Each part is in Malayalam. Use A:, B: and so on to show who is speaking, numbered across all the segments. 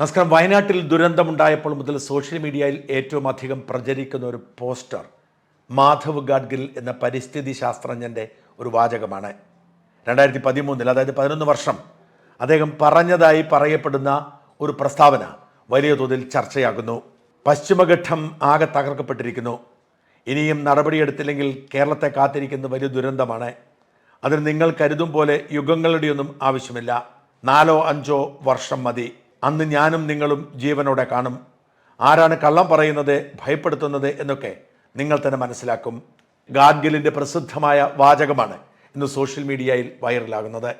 A: നമസ്കാരം. വയനാട്ടിൽ ദുരന്തമുണ്ടായപ്പോൾ മുതൽ സോഷ്യൽ മീഡിയയിൽ ഏറ്റവും അധികം പ്രചരിക്കുന്ന ഒരു പോസ്റ്റർ മാധവ് ഗാഡ്ഗിൽ എന്ന പരിസ്ഥിതി ശാസ്ത്രജ്ഞന്റെ ഒരു വാചകമാണ്. രണ്ടായിരത്തി പതിമൂന്നിൽ അതായത് പതിനൊന്ന് വർഷം അദ്ദേഹം പറഞ്ഞതായി പറയപ്പെടുന്ന ഒരു പ്രസ്താവന വലിയ തോതിൽ ചർച്ചയാകുന്നു. പശ്ചിമഘട്ടം ആകെ തകർക്കപ്പെട്ടിരിക്കുന്നു. ഇനിയും നടപടിയെടുത്തില്ലെങ്കിൽ കേരളത്തെ കാത്തിരിക്കുന്ന വലിയ ദുരന്തമാണ്. അതിന് നിങ്ങൾ കരുതും പോലെ യുഗങ്ങളുടെയൊന്നും ആവശ്യമില്ല. നാലോ അഞ്ചോ വർഷം മതി. അന്ന് ഞാനും നിങ്ങളും ജീവനോടെ കാണും. ആരാണ് കള്ളം പറയുന്നത് ഭയപ്പെടുത്തുന്നത് എന്നൊക്കെ നിങ്ങൾ തന്നെ മനസ്സിലാക്കും. ഗാഡ്ഗിലിന്റെ പ്രസിദ്ധമായ വാചകമാണ് ഇന്ന് സോഷ്യൽ മീഡിയയിൽ വൈറലാകുന്നത്.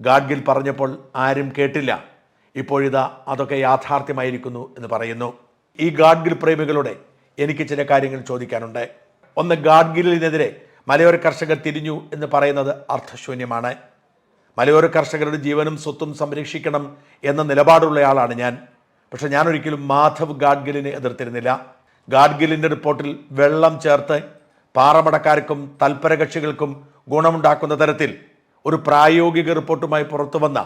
A: ഗാഡ്ഗിൽ പറഞ്ഞപ്പോൾ ആരും കേട്ടില്ല. ഇപ്പോഴിതാ അതൊക്കെ യാഥാർത്ഥ്യമായിരിക്കുന്നു എന്ന് പറയുന്നു. ഈ ഗാഡ്ഗിൽ പ്രേമികളുടെ എനിക്ക് ചില കാര്യങ്ങൾ ചോദിക്കാനുണ്ട്. ഒന്ന് ഗാഡ്ഗിലിനെതിരെ മലയോര കർഷകർ തിരിഞ്ഞു എന്ന് പറയുന്നത് അർത്ഥശൂന്യമാണ്. മലയോര കർഷകരുടെ ജീവനും സ്വത്തും സംരക്ഷിക്കണം എന്ന നിലപാടുള്ളയാളാണ് ഞാൻ. പക്ഷെ ഞാൻ ഒരിക്കലും മാധവ് ഗാഡ്ഗിലിനെ എതിർത്തിരുന്നില്ല. ഗാഡ്ഗിലിന്റെ റിപ്പോർട്ടിൽ വെള്ളം ചേർത്ത് പാറമടക്കാർക്കും തൽപരകക്ഷികൾക്കും ഗുണമുണ്ടാക്കുന്ന തരത്തിൽ ഒരു പ്രായോഗിക റിപ്പോർട്ടുമായി പുറത്തു വന്ന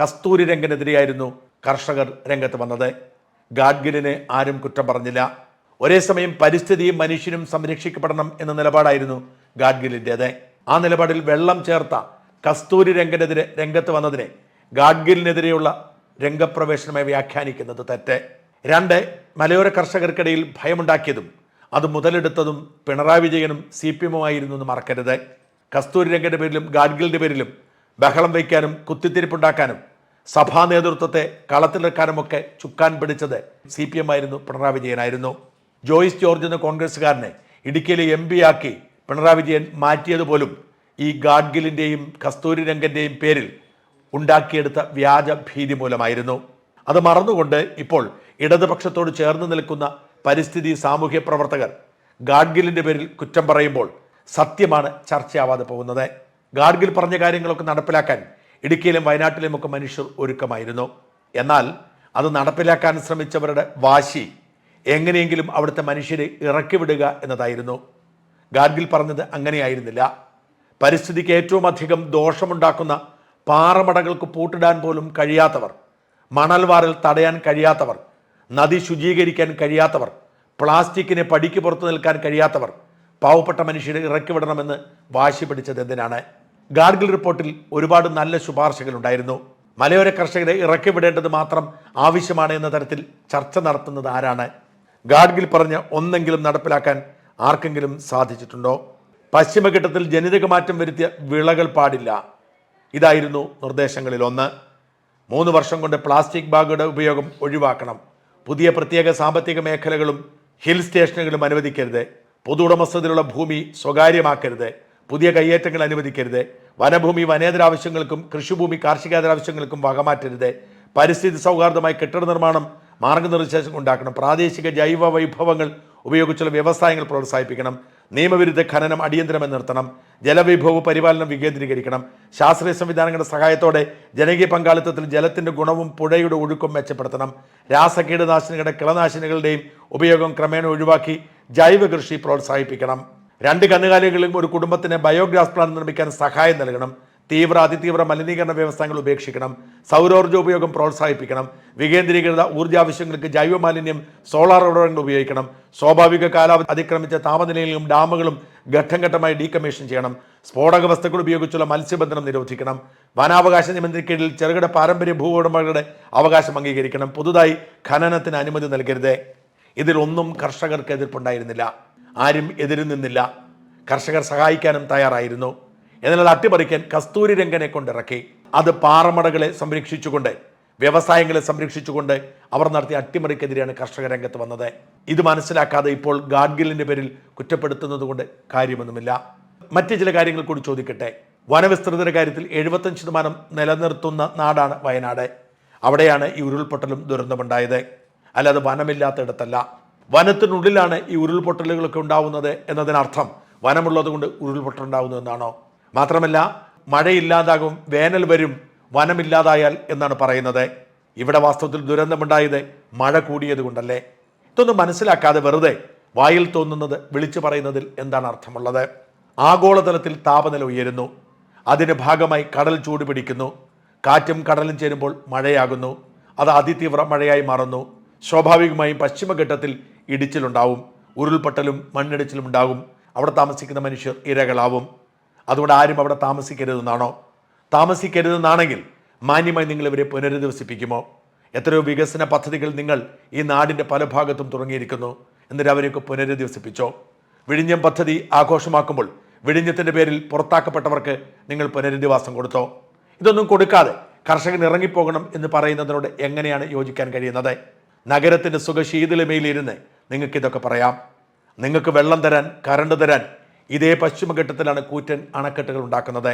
A: കസ്തൂരി രംഗനെതിരെയായിരുന്നു കർഷകർ രംഗത്ത് വന്നത്. ഗാഡ്ഗിലിനെ ആരും കുറ്റം പറഞ്ഞില്ല. ഒരേ സമയം പരിസ്ഥിതിയും മനുഷ്യനും സംരക്ഷിക്കപ്പെടണം എന്ന നിലപാടായിരുന്നു ഗാഡ്ഗിലിന്റേത് ആ നിലപാടിൽ വെള്ളം ചേർത്ത കസ്തൂരി രംഗനെതിരെ രംഗത്ത് വന്നതിനെ ഗാഡ്ഗിലിനെതിരെയുള്ള രംഗപ്രവേശനമായി വ്യാഖ്യാനിക്കുന്നത് തെറ്റ്. രണ്ട് മലയോര കർഷകർക്കിടയിൽ ഭയമുണ്ടാക്കിയതും അത് മുതലെടുത്തതും പിണറായി വിജയനും സി പി എമ്മുമായിരുന്നു എന്ന് മറക്കരുത്. കസ്തൂരി രംഗന്റെ പേരിലും ഗാഡ്ഗിലിന്റെ പേരിലും ബഹളം വയ്ക്കാനും കുത്തിത്തിരിപ്പുണ്ടാക്കാനും സഭാ നേതൃത്വത്തെ കളത്തിലിറക്കാനുമൊക്കെ ചുക്കാൻ പിടിച്ചത് സി പി എം ആയിരുന്നു പിണറായി വിജയനായിരുന്നു. ജോയിസ് ജോർജ് എന്ന കോൺഗ്രസ്സുകാരനെ ഇടുക്കിയിലെ എം പി ആക്കി പിണറായി വിജയൻ മാറ്റിയതുപോലും ഈ ഗാഡ്ഗിലിന്റെയും കസ്തൂരി രംഗന്റെയും പേരിൽ ഉണ്ടാക്കിയെടുത്ത വ്യാജ ഭീതി മൂലമായിരുന്നു. അത് മറന്നുകൊണ്ട് ഇപ്പോൾ ഇടതുപക്ഷത്തോട് ചേർന്ന് നിൽക്കുന്ന പരിസ്ഥിതി സാമൂഹ്യ പ്രവർത്തകർ ഗാഡ്ഗിലിന്റെ പേരിൽ കുറ്റം പറയുമ്പോൾ സത്യമാണ് ചർച്ചയാവാതെ പോകുന്നത്. ഗാഡ്ഗിൽ പറഞ്ഞ കാര്യങ്ങളൊക്കെ നടപ്പിലാക്കാൻ ഇടുക്കിയിലും വയനാട്ടിലുമൊക്കെ മനുഷ്യർ ഒരുക്കമായിരുന്നു. എന്നാൽ അത് നടപ്പിലാക്കാൻ ശ്രമിച്ചവരുടെ വാശി എങ്ങനെയെങ്കിലും അവിടുത്തെ മനുഷ്യരെ ഇറക്കിവിടുക എന്നതായിരുന്നു. ഗാഡ്ഗിൽ പറഞ്ഞത് അങ്ങനെയായിരുന്നില്ല. പരിസ്ഥിതിക്ക് ഏറ്റവും അധികം ദോഷമുണ്ടാക്കുന്ന പാറമടകൾക്ക് പൂട്ടിടാൻ പോലും കഴിയാത്തവർ മണൽവാറിൽ തടയാൻ കഴിയാത്തവർ നദി ശുചീകരിക്കാൻ കഴിയാത്തവർ പ്ലാസ്റ്റിക്കിനെ പടിക്ക് പുറത്തു നിൽക്കാൻ കഴിയാത്തവർ പാവപ്പെട്ട മനുഷ്യരെ ഇറക്കി വിടണമെന്ന് വാശി പിടിച്ചത് എന്തിനാണ്? ഗാർഗിൽ റിപ്പോർട്ടിൽ ഒരുപാട് നല്ല ശുപാർശകൾ ഉണ്ടായിരുന്നു മലയോര കർഷകരെ ഇറക്കി വിടേണ്ടത് മാത്രം ആവശ്യമാണ് എന്ന തരത്തിൽ ചർച്ച നടത്തുന്നത് ആരാണ്? ഗാഡ്ഗിൽ പറഞ്ഞ് ഒന്നെങ്കിലും നടപ്പിലാക്കാൻ ആർക്കെങ്കിലും സാധിച്ചിട്ടുണ്ടോ? പശ്ചിമഘട്ടത്തിൽ ജനിതക മാറ്റം വരുത്തിയ വിളകൾ പാടില്ല. ഇതായിരുന്നു നിർദ്ദേശങ്ങളിൽ ഒന്ന്. മൂന്ന് വർഷം കൊണ്ട് പ്ലാസ്റ്റിക് ബാഗുകളുടെ ഉപയോഗം ഒഴിവാക്കണം. പുതിയ പ്രത്യേക സാമ്പത്തിക മേഖലകളും ഹിൽ സ്റ്റേഷനുകളും അനുവദിക്കരുത്. പൊതു ഉടമസ്ഥതയിലുള്ള ഭൂമി സ്വകാര്യമാക്കരുത്. പുതിയ കയ്യേറ്റങ്ങൾ അനുവദിക്കരുത്. വനഭൂമി വനേതര ആവശ്യങ്ങൾക്കും കൃഷിഭൂമി കാർഷികേതര ആവശ്യങ്ങൾക്കും വകമാറ്റരുത്. പരിസ്ഥിതി സൗഹാർദ്ദമായി കെട്ടിട നിർമ്മാണം മാർഗനിർദ്ദേശം ഉണ്ടാക്കണം. പ്രാദേശിക ജൈവ വൈഭവങ്ങൾ ഉപയോഗിച്ചുള്ള വ്യവസായങ്ങൾ പ്രോത്സാഹിപ്പിക്കണം. നിയമവിരുദ്ധ ഖനനം അടിയന്തരമായി നിർത്തണം. ജലവിഭവ പരിപാലനം വികേന്ദ്രീകരിക്കണം. ശാസ്ത്രീയ സംവിധാനങ്ങളുടെ സഹായത്തോടെ ജനകീയ പങ്കാളിത്തത്തിൽ ജലത്തിന്റെ ഗുണവും പുഴയുടെ ഒഴുക്കും മെച്ചപ്പെടുത്തണം. രാസകീടനാശിനികളുടെ കിളനാശിനികളുടെയും ഉപയോഗം ക്രമേണ ഒഴിവാക്കി ജൈവ കൃഷി പ്രോത്സാഹിപ്പിക്കണം. രണ്ട് കന്നുകാലികളിലും ഒരു കുടുംബത്തിന് ബയോഗ്യാസ് പ്ലാന്റ് നിർമ്മിക്കാൻ സഹായം നൽകണം. തീവ്ര അതിതീവ്ര മലിനീകരണ വ്യവസ്ഥകൾ ഉപേക്ഷിക്കണം. സൗരോർജ ഉപയോഗം പ്രോത്സാഹിപ്പിക്കണം. വികേന്ദ്രീകൃത ഊർജാവശ്യങ്ങൾക്ക് ജൈവ മാലിന്യം സോളാർ ഉറവിടങ്ങൾ ഉപയോഗിക്കണം. സ്വാഭാവിക കാലാവധി അതിക്രമിച്ച താപനിലയിലും ഡാമുകളും ഘട്ടം ഘട്ടമായി ഡീകമ്മീഷൻ ചെയ്യണം. സ്ഫോടക വസ്തുക്കൾ ഉപയോഗിച്ചുള്ള മത്സ്യബന്ധനം നിരോധിക്കണം. വനാവകാശ നിയമത്തിന് കീഴിൽ ചെറുകിട പാരമ്പര്യ ഭൂവുടമകളുടെ അവകാശം അംഗീകരിക്കണം. പുതുതായി ഖനനത്തിന് അനുമതി നൽകരുത്. ഇതിലൊന്നും കർഷകർക്ക് എതിർപ്പുണ്ടായിരുന്നില്ല. ആരും എതിര് നിന്നില്ല. കർഷകർ സഹായിക്കാനും തയ്യാറായിരുന്നു. എന്നാൽ അത് അട്ടിമറിക്കാൻ കസ്തൂരി രംഗനെ കൊണ്ടിറക്കി. അത് പാറമടകളെ സംരക്ഷിച്ചുകൊണ്ട് വ്യവസായങ്ങളെ സംരക്ഷിച്ചുകൊണ്ട് അവർ നടത്തിയ അട്ടിമറിക്കെതിരെയാണ് കർഷക രംഗത്ത് വന്നത്. ഇത് മനസ്സിലാക്കാതെ ഇപ്പോൾ ഗാഡ്ഗിലിന്റെ പേരിൽ കുറ്റപ്പെടുത്തുന്നത് കൊണ്ട് കാര്യമൊന്നുമില്ല. മറ്റ് ചില കാര്യങ്ങൾ കൂടി ചോദിക്കട്ടെ. വനവിസ്തൃതിയുടെ കാര്യത്തിൽ എഴുപത്തഞ്ച് ശതമാനം നിലനിർത്തുന്ന നാടാണ് വയനാട്. അവിടെയാണ് ഈ ഉരുൾപൊട്ടലും ദുരന്തമുണ്ടായത്. അല്ലാതെ വനമില്ലാത്തയിടത്തല്ല വനത്തിനുള്ളിലാണ് ഈ ഉരുൾപൊട്ടലുകളൊക്കെ ഉണ്ടാവുന്നത് എന്നതിനർത്ഥം വനമുള്ളത് കൊണ്ട് ഉരുൾപൊട്ടൽ ഉണ്ടാവുന്നു എന്നാണോ മാത്രമല്ല മഴയില്ലാതാകും വേനൽ വരും വനമില്ലാതായാൽ എന്നാണ് പറയുന്നത്. ഇവിടെ വാസ്തവത്തിൽ ദുരന്തമുണ്ടായത് മഴ കൂടിയത് കൊണ്ടല്ലേ. ഇതൊന്നും മനസ്സിലാക്കാതെ വെറുതെ വായിൽ തോന്നുന്നത് വിളിച്ചു പറയുന്നതിൽ എന്താണ് അർത്ഥമുള്ളത്? ആഗോളതലത്തിൽ താപനില ഉയരുന്നു. അതിന് ഭാഗമായി കടൽ ചൂട് പിടിക്കുന്നു. കാറ്റും കടലും ചേരുമ്പോൾ മഴയാകുന്നു. അത് അതിതീവ്ര മഴയായി മാറുന്നു. സ്വാഭാവികമായും പശ്ചിമഘട്ടത്തിൽ ഇടിച്ചിലുണ്ടാവും. ഉരുൾപൊട്ടലും മണ്ണിടിച്ചിലും ഉണ്ടാകും. അവിടെ താമസിക്കുന്ന മനുഷ്യർ ഇരകളാവും. അതുകൊണ്ട് ആരും അവിടെ താമസിക്കരുതെന്നാണോ? താമസിക്കരുതെന്നാണെങ്കിൽ മാന്യമായി നിങ്ങൾ ഇവരെ പുനരധിവസിപ്പിക്കുമോ? എത്രയോ വികസന പദ്ധതികൾ നിങ്ങൾ ഈ നാടിന്റെ പല ഭാഗത്തും തുടങ്ങിയിരിക്കുന്നു. എന്നിട്ട് അവരെയൊക്കെ പുനരധിവസിപ്പിച്ചോ? വിഴിഞ്ഞം പദ്ധതി ആഘോഷമാക്കുമ്പോൾ വിഴിഞ്ഞത്തിന്റെ പേരിൽ പുറത്താക്കപ്പെട്ടവർക്ക് നിങ്ങൾ പുനരധിവാസം കൊടുത്തോ? ഇതൊന്നും കൊടുക്കാതെ കർഷകൻ ഇറങ്ങിപ്പോകണം എന്ന് പറയുന്നതിനോട് എങ്ങനെയാണ് യോജിക്കാൻ കഴിയുന്നത്? നഗരത്തിന്റെ സുഖശീതളിമയിലിരുന്ന് നിങ്ങൾക്കിതൊക്കെ പറയാം. നിങ്ങൾക്ക് വെള്ളം തരാൻ കറണ്ട് തരാൻ ഇതേ പശ്ചിമഘട്ടത്തിലാണ് കൂറ്റൻ അണക്കെട്ടുകൾ ഉണ്ടാക്കുന്നത്.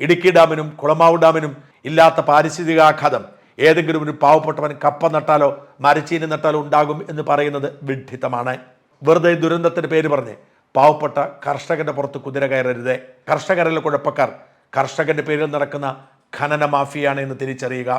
A: ഇടുക്കി ഡാമിനും കുളമാവ് ഡാമിനും ഇല്ലാത്ത പാരിസ്ഥിതികാഘാതം ഏതെങ്കിലും ഒരു പാവപ്പെട്ടവൻ കപ്പ നട്ടാലോ മരച്ചീനി നട്ടാലോ ഉണ്ടാകും എന്ന് പറയുന്നത് വിഡ്ഢിത്തമാണ്. വെറുതെ ദുരന്തത്തിന് പേര് പറഞ്ഞ് പാവപ്പെട്ട കർഷകന്റെ പുറത്ത് കുതിര കയറരുത്. കർഷകരല്ല കുഴപ്പക്കാർ കർഷകന്റെ പേരിൽ നടക്കുന്ന ഖനന മാഫിയാണ് എന്ന് തിരിച്ചറിയുക.